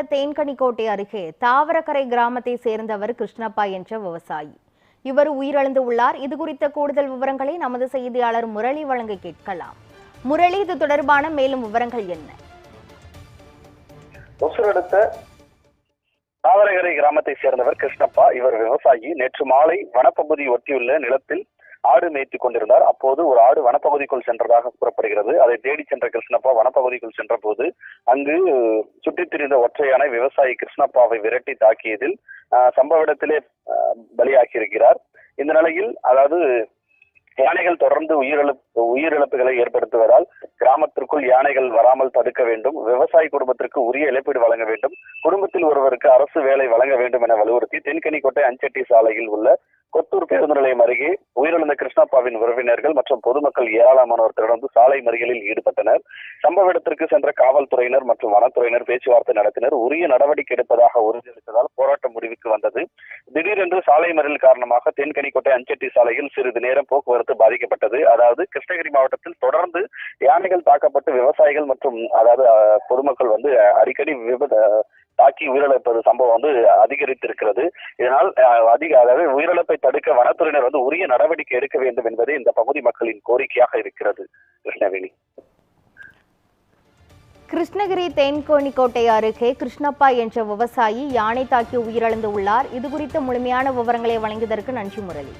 தேன்கனிக்கோட்டை அருகே தாவரக்கரை கிராமத்தை சேர்ந்தவர் கிருஷ்ணப்பா என்ற விவசாயி. இவர் உயிரிழந்து உள்ளார் இது குறித்த கூடுதல் விவரங்களை நமது செய்தியாளர் முரளி வழங்க கேட்கலாம். முரளி இது தொடர்பான மேலும் விவரங்கள் என்ன? ஒசூர் தாவரகரை கிராமத்தை சேர்ந்தவர் கிருஷ்ணப்பா. இவர் விவசாயி. நேற்று மாலை வனப்பகுதி ஒட்டியுள்ள நிலத்தில் ஆடு மேய்த்து கொண்டிருந்தார். அப்போது ஒரு ஆடு வனப்பகுதிக்குள் சென்றதாக கூறப்படுகிறது. அதை தேடி சென்ற கிருஷ்ணப்பா வனப்பகுதிக்குள் சென்ற போது அங்கு சுற்றித் திரிந்த ஒற்றையான விவசாயி கிருஷ்ணப்பாவை விரட்டி தாக்கியதில் சம்பவ இடத்திலே பலியாகி பலியாகியிருக்கிறார். இந்த நிலையில் அதாவது யானைகள் தொடர்ந்து உயிரிழப்பு உயிரிழப்புகளை ஏற்படுத்துவதால் கிராமத்திற்குள் யானைகள் வராமல் தடுக்க வேண்டும். விவசாய குடும்பத்திற்கு உரிய இழப்பீடு வழங்க வேண்டும். குடும்பத்தில் ஒருவருக்கு அரசு வேலை வழங்க வேண்டும் என வலியுறுத்தி தென்கனிக்கோட்டை அஞ்சட்டி சாலையில் உள்ள கொத்தூர் பேருந்து நிலையம் அருகே உயிரிழந்த கிருஷ்ணப்பாவின் உறவினர்கள் மற்றும் பொதுமக்கள் ஏராளமானோர் தொடர்ந்து சாலை மறியலில் ஈடுபட்டனர். சம்பவ இடத்திற்கு சென்ற காவல்துறையினர் மற்றும் வனத்துறையினர் பேச்சுவார்த்தை நடத்தினர். உரிய நடவடிக்கை எடுப்பதாக உறுதியளித்ததால் போராட்டம் முடிவுக்கு வந்தது. திடீரென்று சாலை மறியல் காரணமாக தென்கனிக்கோட்டை அஞ்சட்டி சாலையில் சிறிது நேரம் போக்குவரத்து பாதிக்கப்பட்டது. அதாவது கிருஷ்ணகிரி மாவட்டத்தில் தொடர்ந்து யானைகள் தாக்கப்பட்டு விவசாயிகள் மற்றும் அதாவது பொதுமக்கள் வந்து அடிக்கடி விபத்து தாக்கி உயிரிழப்பது சம்பவம் வந்து அதிகரித்திருக்கிறது. இதனால் அஹ், அதிக அதாவது உயிரிழப்பை தடுக்க வனத்துறையினர் வந்து உரிய நடவடிக்கை எடுக்க வேண்டும் என்பதே இந்த பகுதி மக்களின் கோரிக்கையாக இருக்கிறது. கிருஷ்ணவேணி கிருஷ்ணகிரி தேன்கோணிக்கோட்டை அருகே கிருஷ்ணப்பா என்ற விவசாயி யானை தாக்கி உயிரிழந்து உள்ளார். இது குறித்த முழுமையான விவரங்களை வழங்கியதற்கு நன்றி முரளி.